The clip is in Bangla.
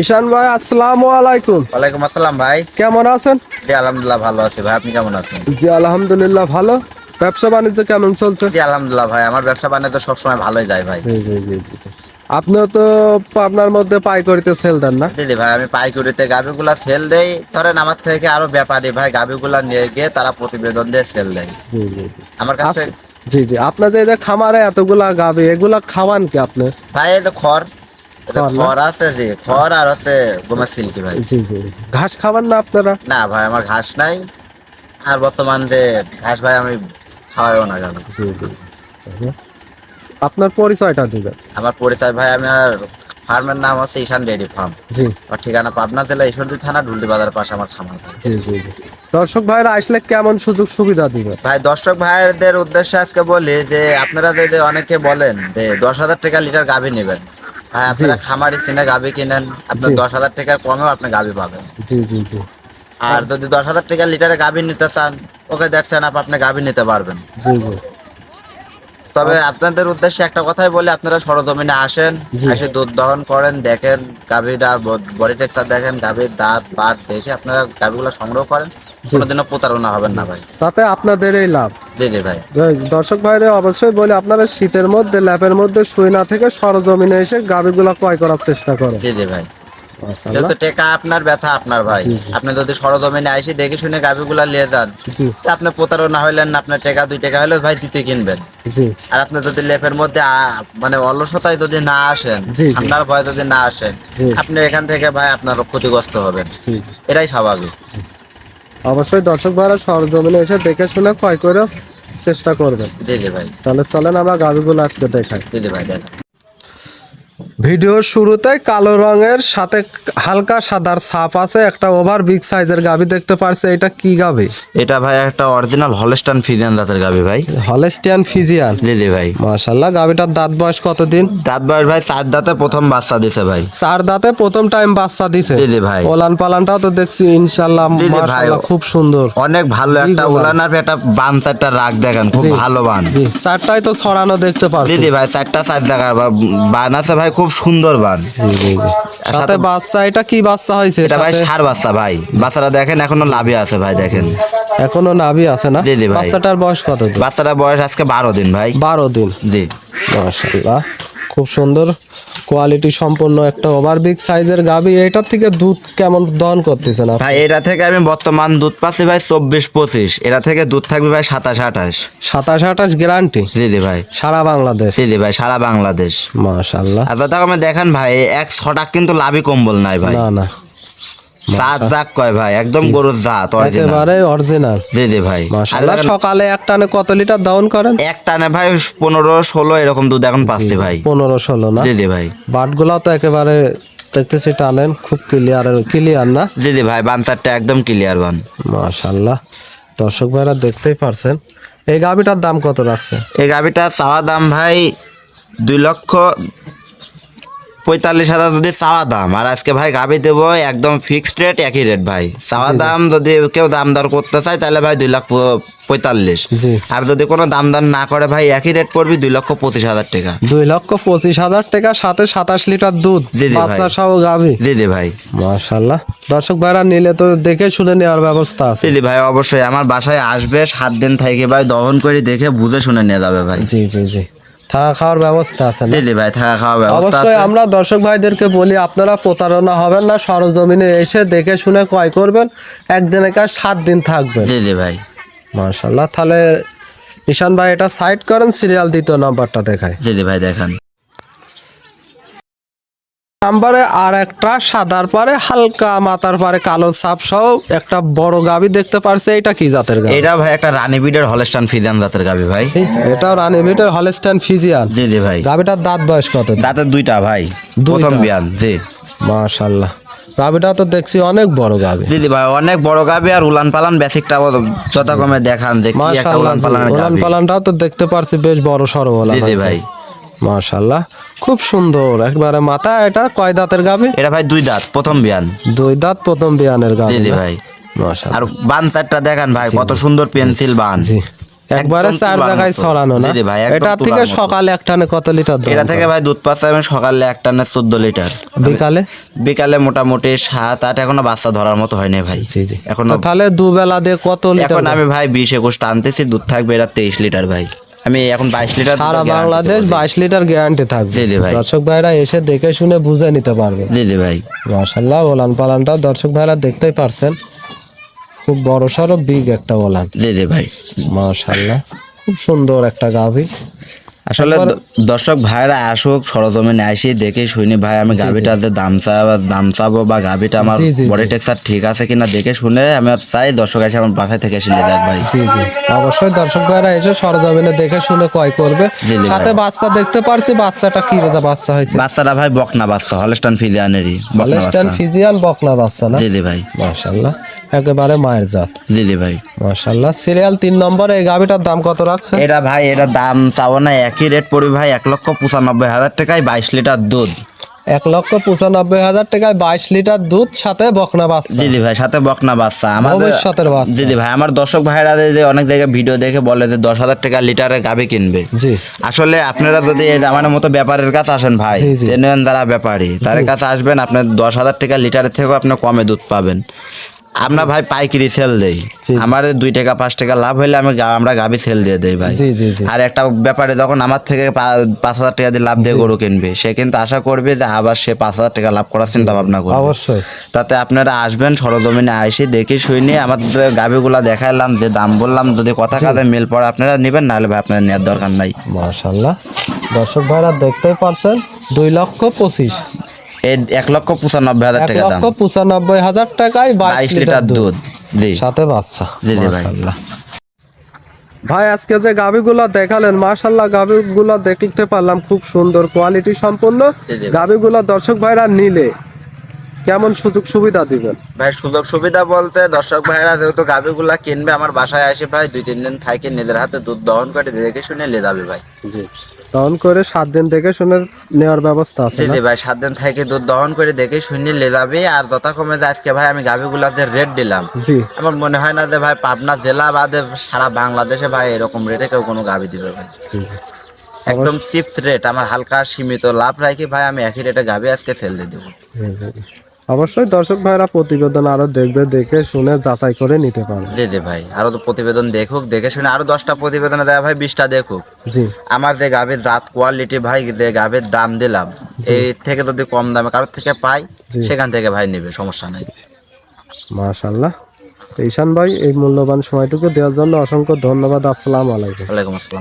ঈশান ভাই আসসালামু আলাইকুম। ওয়ালাইকুম আসসালাম ভাই। কেমন আছেন? জি আলহামদুলিল্লাহ ভালো আছি ভাই আপনি কেমন আছেন? জি আলহামদুলিল্লাহ ভালো। ব্যবসা বাণিজ্য কেমন চলছে? জি আলহামদুলিল্লাহ ভাই আমার ব্যবসা বাণিজ্য তো সবসময় ভালোই যায় ভাই। জি জি জি জি, জি। আপনিও তো আপনার মধ্যে পাইকারিতে সেল দেন না? দিদি ভাই আমি পাইকারিতে গাভিগুলা সেল দেই। ধরেন আমার থেকে আরও ব্যাপারী ভাই গাভিগুলা নিয়ে গিয়ে তারা প্রতিবেদন দিয়ে সেল দেয়। জি জি জি। আমার কাছে জি জি। আপনার যে খামারে এতগুলা গাবে এগুলা খাওয়ান কি আপনি? ভাই এই তো খড় খড় আছে জি খড় আর আছে গোমা সিল্কি ভাই। জি জি ঘাস খাওয়ান না আপনারা? না ভাই আমার ঘাস নাই। আর বর্তমান যে ঘাস ভাই আমি খাওয়াইও না জি জি জি। আপনার পরিচয়টা দিবেন। আমার পরিচয় ভাই আমার ফার্মের নাম হচ্ছে ঈশান ডেয়ারি ফার্ম। জি। আমার ঠিকানা পাবনা জেলা ঈশ্বরদী থানা ঢুলটি বাজার পাশে আমার খামার জি জি। দর্শক ভাইরা আসলে কেমন সুযোগ সুবিধা দিবেন? ভাই দর্শক ভাইদের উদ্দেশ্যে আজকে বলি যে আপনারা যদি অনেকে বলেন যে দশ হাজার টাকা লিটার গাভী নেবেন ভাই আপনারা খামারি চিনে গাভি কিনেন আপনার দশ হাজার টাকার কমেও আপনি গাভি পাবেন। জি জি জি। আর যদি দশ হাজার টাকা লিটারে গাভি নিতে চান ওকে দেখছেন আপ আপনি গাভি নিতে পারবেন। জি জি। তবে আপনাদের উদ্দেশ্যে একটা কথাই বলি আপনারা সরজমিনে আসেন এসে দুধ দহন করেন দেখেন গাভীর বডি টেক্সচার দেখেন গাভীর দাঁত বাট দেখে আপনারা গাভীগুলো সংগ্রহ করেন কোনোদিনও প্রতারণা হবেন না ভাই। তাতে আপনাদের এই লাভ। ভাই। দর্শক ভাইরা অবশ্যই বলে আপনারা শীতের মধ্যে ল্যাপের মধ্যে শুয়ে না থেকে সরজমিনে এসে গাবিগুলা ক্রয় করার চেষ্টা করেন। জি জি ভাই। আপনার ব্যথা আপনার ভাই। জি, জি। আপনি যদি সরজমিনে আইসি দেখে শুনে গাভীগুলা নিয়ে যান তা আপনি প্রতারণা হইলেন আপনার টাকা দুই টাকা হলে ভাই দিতে কিনবেন। আর আপনি যদি লেপের মধ্যে মানে অলসতায় যদি না আসেন। আপনার ভয় যদি না আসেন আপনি এখান থেকে ভাই আপনার ক্ষতিগ্রস্ত হবেন। এটাই স্বাভাবিক। অবশ্যই দর্শক ভাইরা সরজমিনে এসে দেখে শুনে ক্রয় করে চেষ্টা করবেন। জি জি ভাই। তাহলে চলেন আমরা গাড়িগুলো আজকে দেখাই। দিদি জি ভাই দেখেন ভিডিওর শুরুতে কালো রঙের সাথে হালকা সাদার ছাপ আছে একটা ওভার বিগ সাইজের গাবি দেখতে পারছে এটা কি গাবি? এটা ভাই একটা অরিজিনাল হলস্টান ফিজিয়ান দাঁতের গাবি ভাই। Holstein Friesian? জি জি ভাই। মাশাল্লাহ গাবিটার দাঁত বয়স কতদিন? দাঁত বয়স ভাই চার দাঁতে প্রথম বাচ্চা দিছে ভাই। চার দাঁতে প্রথম টাইম বাচ্চা দিছে? জি জি ভাই। ওলান পালানটাও তো দেখছি ভাই। মাশাল্লাহ খুব সুন্দর। অনেক ভালো একটা ওলান আর একটা বান চারটা রাগ দেখেন খুব ভালো বান। জি চারটায় তো ছড়ানো দেখতে পারছি। জি ভাই চারটা চার জায়গার বান আছে ভাই খুব সুন্দর বান। জি জি জি। সাথে বাচ্চা এটা কি বাচ্চা হয়েছে এটা ভাই সার বাচ্চা ভাই। বাচ্চাটা দেখেন এখনও লাভে আছে ভাই দেখেন। এখনও নাভি আছে না? জি, জি ভাই। বাচ্চাটার বয়স কত দিন? বাচ্চাটা বয়স আজকে বারো দিন ভাই। বারো দিন। জি। মাশাআল্লাহ খুব সুন্দর। কোয়ালিটি সম্পন্ন একটা ওভার বিগ সাইজের গাবি এটার থেকে দুধ কেমন দহন করতেছে না ভাই এটা থেকে আমি বর্তমান দুধ পাচ্ছি ভাই চব্বিশ পঁচিশ। এটা থেকে দুধ থাকবে ভাই সাতাশ আঠাশ। সাতাশ আঠাশ গ্যারান্টি জি জি ভাই। সারা বাংলাদেশ? জি জি ভাই সারা বাংলাদেশ। মাশাল্লাহ আচ্ছা দাদা আমি দেখেন ভাই এক ছটাক কিন্তু লাভই কম্বল নাই ভাই। না না। জাত জাক কয় ভাই? একদম গরুর জাত একেবারে অরিজিনাল জি জি ভাই। আর মাশাল্লাহ সকালে এক টানে কত লিটার দহন করেন? এক টানে ভাই পনেরো ষোলো এরকম দুধ এখন পাচ্ছি ভাই। পনেরো ষোলো না? জি জি ভাই। বাটগুলাও তো একেবারে দেখতেছি টানেন খুব ক্লিয়ার ক্লিয়ার না? জি জি ভাই বানসারটা একদম ক্লিয়ার বান। মাশাল্লাহ দর্শক ভাইরা দেখতেই পারছেন। এই গাবিটার দাম কত রাখছে এই গাভিটা চাওয়া দাম ভাই দুই লক্ষ পঁয়তাল্লিশ হাজার যদি চাওয়া দাম আর আজকে ভাই গাভি দেবো একদম ফিক্সড রেট একই রেট ভাই। চাওয়া দাম যদি কেউ দাম দর করতে চায় তাহলে ভাই দুই লাখ পঁয়তাল্লিশ। আর যদি কোনো দাম দর না করে ভাই একই রেট পড়বি দুই লক্ষ পঁচিশ হাজার টাকা। দুই লক্ষ পঁচিশ হাজার টাকা সাথে সাতাশ লিটার দুধ বাচ্চা। সহ গাভি জি জি ভাই। মাশাল্লাহ। দর্শক ভাইরা নিলে তো দেখে শুনে নেওয়ার ব্যবস্থা আছে। জি ভাই অবশ্যই। আমার বাসায় আসবে সাত দিন থেকে ভাই দহন করে দেখে বুঝে শুনে নিয়ে যাবে ভাই। জি জি জি। থাকা খাওয়ার ব্যবস্থা আছে না? জি ভাই থাকা খাওয়ার ব্যবস্থা অবশ্যই আমরা দর্শক ভাইদেরকে বলি আপনারা প্রতারণা হবেন না সরজমিনে এসে দেখে শুনে ক্রয় করবেন একদিনে কাজ সাত দিন থাকবেন। জি জি ভাই। মাশাল্লাহ তাহলে ঈশান ভাই এটা সাইড করেন সিরিয়াল দ্বিতীয় নাম্বারটা দেখায়। জি জি ভাই দেখান। নাম্বারে আর একটা সাদার পারে হালকা মাথার পারে কালো ছাপ সহ একটা বড় গাবি দেখতে পারছে। এটা কি জাতের গাবি? এটা ভাই একটা রানী বিডের হলস্টান ফিজান জাতের গাভি ভাই। এটাও রানী ভিটের হলস্টাইন ফিজিয়ান। জি জি ভাই। গাবিটার দাঁত বয়স কত? দাঁতের দুইটা ভাই। প্রথম বিয়ান জি। মাশাল্লাহ গাবিটা তো দেখছি অনেক বড় গাবি। জি জি ভাই অনেক বড় গাভি আর উলান পালান বেসিকটা যথাক্রমে দেখান যে কি একটা উলান পালানের উলান পালানটাও তো দেখতে পারছি বেশ বড় জি জি ভাই। মাশাল্লাহ খুব সুন্দর। একবারে মাথা এটা কয় দাঁতের গাবি এটা ভাই দুই দাঁত প্রথম বিয়ান। দুই দাঁত প্রথম বিয়ানের গাবি জি জি ভাই। মাশাল্লাহ আর বান চারটা দেখান ভাই কত সুন্দর পেন্সিল বান। জি। একবারে চার জায়গায় ছড়ানো না? এটা থেকে সকালে এক টানে কত লিটার দুধ এটা থেকে ভাই দুধ পাচ্ছে আমি সকালে এক টানে চোদ্দ লিটার। বিকালে? বিকালে মোটামুটি সাত আট এখনও বাচ্চা ধরার মতো হয়নি ভাই। জি জি। এখনও তাহলে দুবেলা দিয়ে কত লিটার এখন আমি ভাই বিশ একুশ টানতেছি দুধ থাকবে এটা তেইশ লিটার ভাই। আমি এখন বাইশ লিটার সারা বাংলাদেশ বাইশ লিটার গ্যারান্টি থাকবে। জি, জি ভাই। দর্শক ভাইরা এসে দেখে শুনে বুঝে নিতে পারবে। জি জি ভাই। মাশাল্লাহ ওলান পালানটা দর্শক ভাইরা দেখতেই পারছেন। খুব বড় সড়ো বিগ একটা ওলান। জি জি ভাই। মাশাল্লাহ খুব সুন্দর একটা গাভী। আসলে দর্শক ভাইরা আসুক সরজমিনে আসি দেখে শুনি ভাই আমি গাভিটাতে দাম চাবো দাম চাবো বা গাভিটা আমার বডি টেক্সচার ঠিক আছে কিনা দেখে শুনে আমি চাই দর্শক এসে আমার বাসায় থেকে এসে নিয়ে ভাই। জি জি। অবশ্যই দর্শক ভাইরা এসে সরজমিনে দেখে শুনে ক্রয় করবে। সাথে বাচ্চা দেখতে পারছি বাচ্চাটা কি রেজা বাচ্চা হয়েছে? বাচ্চাটা ভাই বকনা বাচ্চা হলস্টান ফিজিয়ানেরই বাচ্চা। ফিজিয়ান বকনা বাচ্চা না? জি জি ভাই। মাশাল্লাহ একেবারে মায়ের জাত। জি জি ভাই। মাশাল্লাহ সিরিয়াল তিন নম্বরে এই গাভিটার দাম কত রাখছে এটা ভাই এটা দাম চাবো না একই রেট পড়বে ভাই এক লক্ষ পঁচানব্বই হাজার টাকায় বাইশ লিটার দুধ। এক লক্ষ পঁচানব্বই হাজার টাকায় বাইশ লিটার দুধ সাথে বকনা বাচ্চা। জি ভাই সাথে বকনা বাচ্চা। আমাদের বাচ্চা। জি জি ভাই আমার দর্শক ভাইরা যে অনেক জায়গায় ভিডিও দেখে বলে যে দশ হাজার টাকা লিটারে গাভি কিনবে। জি। আসলে আপনারা যদি এই জামানের মতো ব্যাপারের কাছে আসেন ভাই। জেনুয়েন যারা ব্যাপারী তাদের কাছে আসবেন আপনার দশ হাজার টাকা লিটারের থেকেও আপনি কমে দুধ পাবেন। আমরা ভাই পাইকারি সেল দেই। আমার দুই টাকা পাঁচ টাকা লাভ হলে আমি আমরা গাভি সেল দিয়ে দেই ভাই। আর একটা ব্যাপারে যখন আমার থেকে পাঁচ হাজার টাকা দিয়ে লাভ দিয়ে গরু কিনবে সে কিন্তু আশা করবে যে আবার সে পাঁচ হাজার টাকা লাভ করার চিন্তা ভাবনা করবে। অবশ্যই। তাতে আপনারা আসবেন সরজমিনে আইসে দেখে শুনে আমার গাভিগুলা দেখাইলাম যে দাম বললাম যদি কথা কাজে মিল পড়ে আপনারা নেবেন নাহলে ভাই আপনার নেওয়ার দরকার নাই। মাশাল্লাহ দর্শক ভাইরা দেখতেই পারছেন দুই লক্ষ পঁচিশ। এক লক্ষ পঁচানব্বই হাজার টাকা দাম। লক্ষ পঁচানব্বই হাজার টাকায় বাইশ লিটার দুধ। জি। সাথে বাচ্চা। জি, জি ভাই। ভাই আজকে যে গাভিগুলো দেখালেন মাশাল্লাহ গাভিগুলো দেখতে পারলাম খুব সুন্দর কোয়ালিটি সম্পন্ন। জি। দর্শক ভাইরা নিলে কেমন সুযোগ সুবিধা দিবেন? ভাই সুযোগ সুবিধা বলতে দর্শক ভাইরা যেহেতু গাভিগুলা কিনবে আমার বাসায় আসে ভাই দুই তিন দিন থাকে নিজের হাতে দুধ দহন করে দেখে শুনে নিয়ে যাবে ভাই। জি। তখন করে সাত দিন দেখে শুনে নেওয়ার ব্যবস্থা আছে জি ভাই সাত দিন থেকে দুধ দহন করে দেখে শুনে নিয়ে যাবে আর যথাক্রমে যে আজকে ভাই আমি গাভিগুলা যে রেট দিলাম জি আমার মনে হয় না যে ভাই পাবনা জেলা বাদে সারা বাংলাদেশে ভাই এরকম রেটে কেউ কোনো গাভি দিবে ভাই জি। একদম চিপস রেট আমার হালকা সীমিত লাভ রাখি ভাই আমি একই রেটে গাভি আজকে সেল দিয়ে দেবো। অবশ্যই দর্শক ভাইরা প্রতিবেদন আরও দেখবে দেখে শুনে যাচাই করে নিতে পারবে। জি জি ভাই আরও তো প্রতিবেদন দেখুক দেখে শুনে আরও দশটা প্রতিবেদনে দেয় ভাই বিশটা দেখুক। জি। আমার যে গাভীর জাত কোয়ালিটি ভাই যে গাভীর দাম দিলাম এই থেকে যদি কম দামে কারোর থেকে পাই সেখান থেকে ভাই নেবে সমস্যা নাই। মাশাল্লাহ তো ঈশান ভাই এই মূল্যবান সময়টুকু দেওয়ার জন্য অসংখ্য ধন্যবাদ। আসসালামু আলাইকুম। ওয়ালাইকুম আসসালাম।